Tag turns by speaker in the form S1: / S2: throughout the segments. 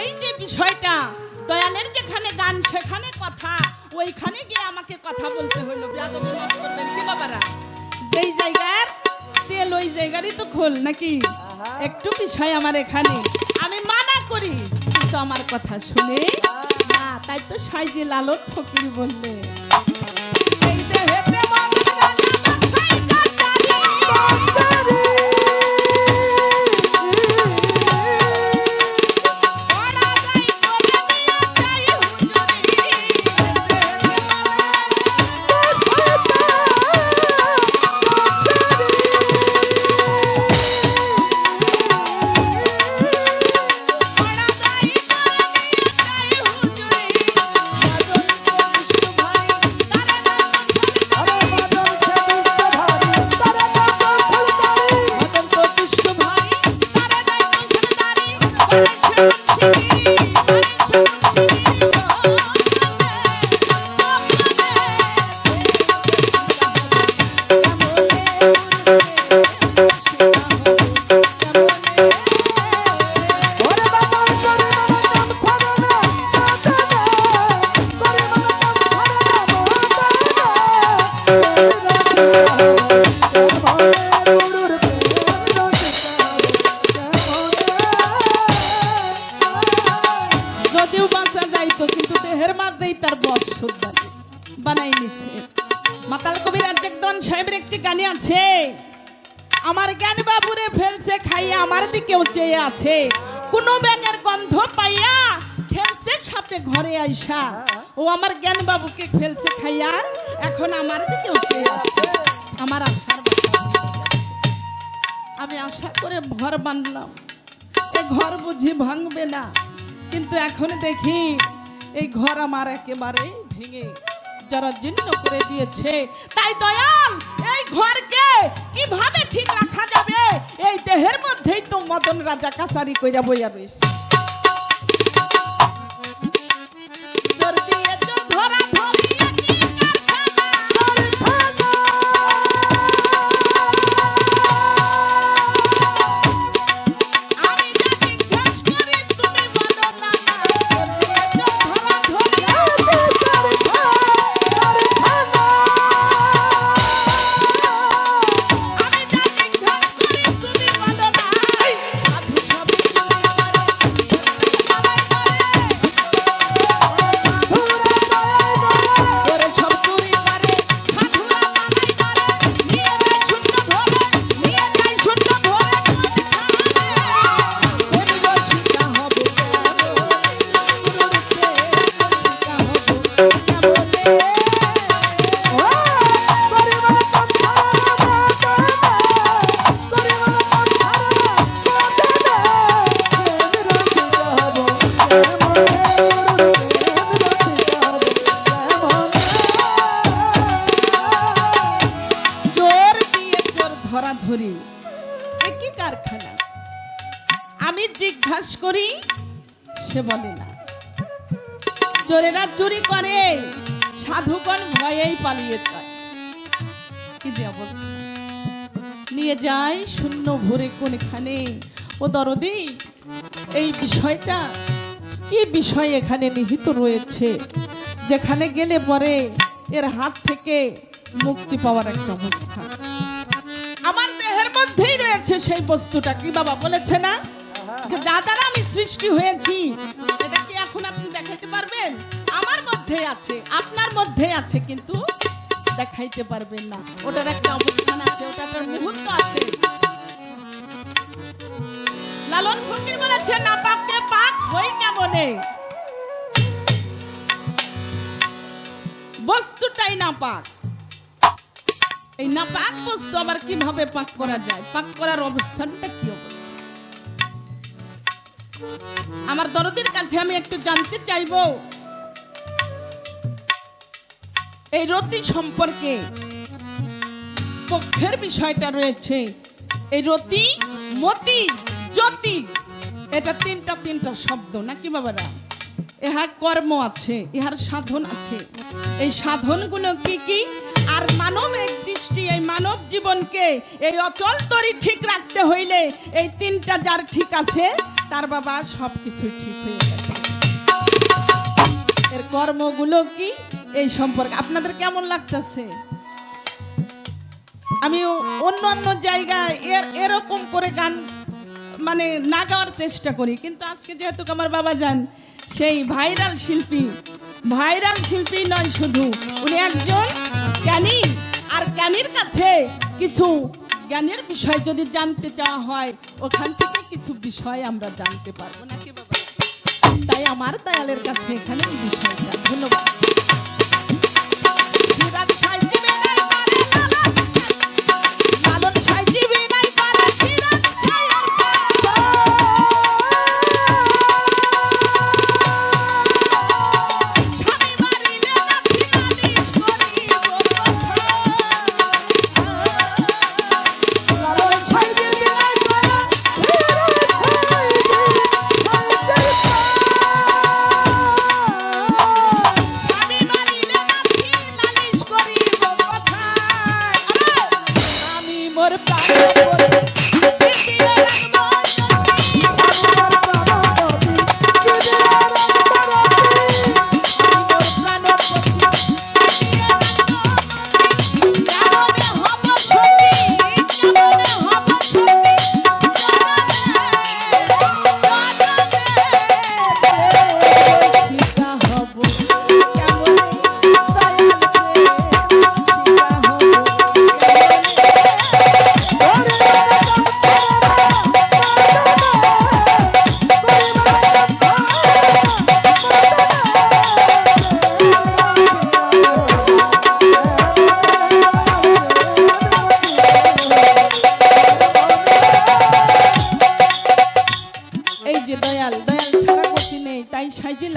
S1: এই যে বিষয়টা দয়ালের যেখানে গান সেখানে কথা ওইখানে গিয়ে আমাকে কথা বলতে হইল করবেন কি বাবারা? যেই জায়গার তেল ওই জায়গারই তো খোল নাকি? একটু বিষয় আমার এখানে। আমি মানা করি কিন্তু আমার কথা শুনে না তাই তো সাইজে লালন ফকির বললে। যদিও বাঁচা যাইতো, কিন্তু দেহের মধ্যেই তার বস শুদ্ধ বানাই নিছে। মাতাল কবির একজন সাহেবের একটি গানে আছে, আমার জ্ঞান বাবুরে ফেলছে, খাইয়া আমার দিকেও চেয়ে আছে। কোন ব্যাঙের গন্ধ পাইয়া খেলছে সাপে ঘরে আইসা। ও আমার জ্ঞান বাবুকে ফেলছে খাইয়া এখন আমার দিকেও চেয়ে আছে। আমার আশার বাসা। আমি আশা করে ঘর বানলাম ঘর বুঝি ভাঙবে না। কিন্তু এখন দেখি, এই ঘর আমার একেবারে ভেঙে যারা জীর্ণ করে দিয়েছে। তাই দয়াল, এই ঘরকে কীভাবে ঠিক রাখা যাবে? এই দেহের মধ্যেই তো মদন রাজা কাসারি কইরা বইয়া রয়েছে। সে বলে না। চোরেরা চুরি করে, সাধুগণ ভয়েই পালিয়ে যায়। নিয়ে যায় শূন্য ভরে কোনখানে। ও দরদি, এই বিষয়টা কি বিষয় এখানে নিহিত রয়েছে? যেখানে গেলে পরে এর হাত থেকে মুক্তি পাওয়ার একটা অবস্থা। আমার দেহের মধ্যেই রয়েছে সেই বস্তুটা, কি বাবা বলেছে না? যে দ্বারা আমি সৃষ্টি হয়েছি এটা এখন আপনি দেখাইতে পারবেন? আমার মধ্যে আছে, আপনার মধ্যে আছে, কিন্তু দেখাইতে পারবেন না। ওটার একটা অবস্থান আছে ওটার একটা মুহূর্ত আছে। লালন ফকির বলেছে না পাক হই কেমনে? বস্তুটাই না পাক এই না পাক বস্তু আবার কীভাবে পাক করা যায়? পাক করার অবস্থানটা আমার দরদের কাছে আমি একটু জানতে চাইব। এই রতি সম্পর্কে পক্ষের বিষয়টা রয়েছে। এই রতি, মতি জ্যোতি এটা তিনটা তিনটা শব্দ, নাকি বাবারা? ইহা কর্ম আছে, ইহার সাধন আছে। এই সাধনগুলো কি কি? আর মানব এক দৃষ্টি, এই মানব জীবনকে এই অচল তরি ঠিক রাখতে হইলে এই তিনটা যার ঠিক আছে? তার বাবা সব কিছু ঠিক হয়ে গেছে। এর কর্মগুলো কি? এই সম্পর্কে। আপনাদের কেমন লাগতেছে? আমি অন্য অন্য জায়গায় এর, এরকম করে গান মানে না গাওয়ার চেষ্টা করি। কিন্তু আজকে যেহেতু আমার বাবা যান, সেই ভাইরাল শিল্পী ভাইরাল শিল্পী নয় শুধু, উনি একজন জ্ঞানী। আর জ্ঞানীর কাছে কিছু জ্ঞানের বিষয় যদি জানতে চাওয়া হয়, ওখান থেকে কিছু বিষয় আমরা জানতে পারব। নাকি বাবা? তাই আমার দয়ালের কাছে এখানে এই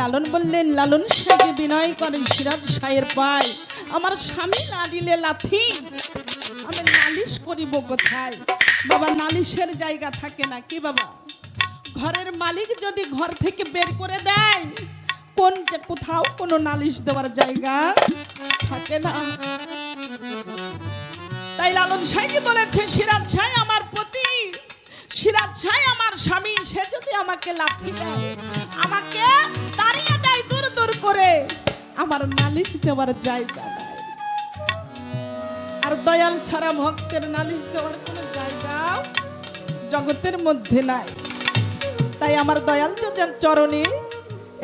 S1: লালন বললেন, লালন সাইজে বিনয় করেন সিরাজ সাহের পায়। আমার স্বামী না দিলে লাথি। আমি নালিশ করিব কোথায়? বাবা, নালিশের জায়গা থাকে না কি বাবা? ঘরের মালিক যদি ঘর থেকে বের করে দেয়, কোন যে কোথাও কোনো নালিশ দেওয়ার জায়গা থাকে না। তাই লালন সাইজি বলেছে, সিরাজ সাই আমার পতি। সিরাজ সাই আমার স্বামী, সে যদি আমাকে লাথি দেয় আমাকে দাঁড়িয়ে দেয় দূর দূর করে। আমার নালিশ দেওয়ার জায়গা আর দয়াল ছাড়া ভক্তের নালিশ দেওয়ার কোনো জায়গা জগতের মধ্যে নাই। তাই আমার দয়াল যদি চরণে,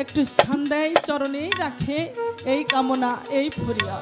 S1: একটু স্থান দেয়, চরণেই রাখে এই কামনা, এই ফরিয়া